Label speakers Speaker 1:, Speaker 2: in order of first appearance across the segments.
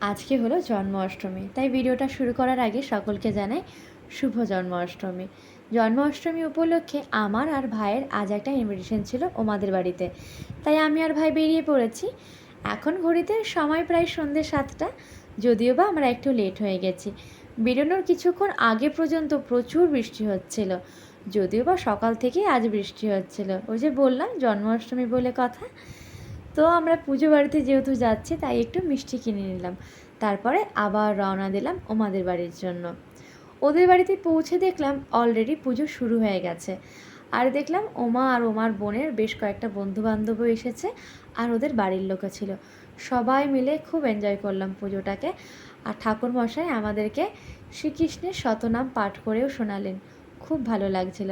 Speaker 1: আজকে হলো জন্মাষ্টমী, তাই ভিডিওটা শুরু করার আগে সকলকে জানাই শুভ জন্মাষ্টমী। জন্মাষ্টমী উপলক্ষে আমার আর ভাইয়ের আজ একটা ইনভিটেশন ছিল ওমাদের বাড়িতে, তাই আমি আর ভাই বেরিয়ে পড়েছি। এখন ঘড়িতে সময় প্রায় সন্ধ্যে সাতটা, যদিও বা আমরা একটু লেট হয়ে গেছি। বেরোনোর কিছুক্ষণ আগে পর্যন্ত প্রচুর বৃষ্টি হচ্ছিল, যদিও বা সকাল থেকেই আজ বৃষ্টি হচ্ছিল। ওই যে বললাম, জন্মাষ্টমী বলে কথা তো আমরা পুজো বাড়িতে যেহেতু যাচ্ছি, তাই একটু মিষ্টি কিনে নিলাম। তারপরে আবার রওনা দিলাম ওমাদের বাড়ির জন্য। ওদের বাড়িতে পৌঁছে দেখলাম অলরেডি পুজো শুরু হয়ে গেছে। আর দেখলাম ওমা আর ওমার বোনের বেশ কয়েকটা বন্ধু বান্ধবও এসেছে আর ওদের বাড়ির লোকও ছিল। সবাই মিলে খুব এনজয় করলাম পুজোটাকে। আর ঠাকুর মশাই আমাদেরকে শ্রীকৃষ্ণের শতনাম পাঠ করেও শোনালেন। খুব ভালো লাগছিল।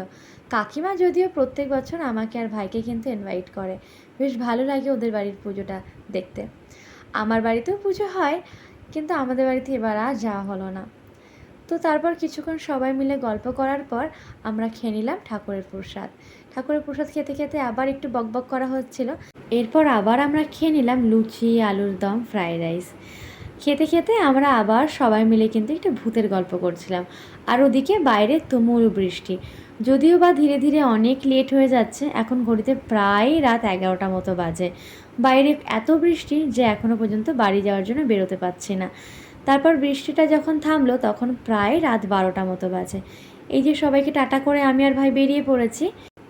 Speaker 1: কাকিমা যদিও প্রত্যেক বছর আমাকে আর ভাইকে কিন্তু ইনভাইট করে। বেশ ভালো লাগে ওদের বাড়ির পুজোটা দেখতে। আমার বাড়িতেও পুজো হয়, কিন্তু আমাদের বাড়িতে এবার আর যাওয়া হলো না। তো তারপর কিছুক্ষণ সবাই মিলে গল্প করার পর আমরা খেয়ে নিলাম ঠাকুরের প্রসাদ। ঠাকুরের প্রসাদ খেতে খেতে আবার একটু বকবক করা হচ্ছিল। এরপর আবার আমরা খেয়ে নিলাম লুচি, আলুর দম, ফ্রাইড রাইস। খেতে খেতে আমরা আবার সবাই মিলে কিন্তু একটু ভূতের গল্প করছিলাম। আর ওদিকে বাইরে তুমুল বৃষ্টি। যদিও বা ধীরে ধীরে অনেক লেট হয়ে যাচ্ছে, এখন ঘড়িতে প্রায় রাত এগারোটা মতো বাজে। বাইরে এত বৃষ্টি যে এখনও পর্যন্ত বাড়ি যাওয়ার জন্য বেরোতে পারছি না। তারপর বৃষ্টিটা যখন থামলো তখন প্রায় রাত বারোটা মতো বাজে। এই যে সবাইকে টাটা করে আমি আর ভাই বেরিয়ে পড়েছি,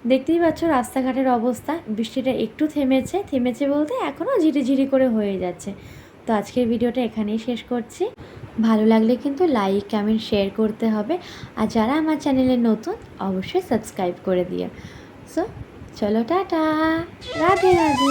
Speaker 1: দেখতেই পাচ্ছ রাস্তাঘাটের অবস্থা। বৃষ্টিটা একটু থেমেছে থেমেছে বলতে এখনও ঝিরিঝিরি করে হয়ে যাচ্ছে। তো আজকের ভিডিওটা এখানেই শেষ করছি। ভালো লাগলে কিন্তু লাইক, কমেন্ট, শেয়ার করতে হবে। আর যারা আমার চ্যানেলে নতুন, অবশ্যই সাবস্ক্রাইব করে দিও। সো চলো টাটা। রাধে রাধে।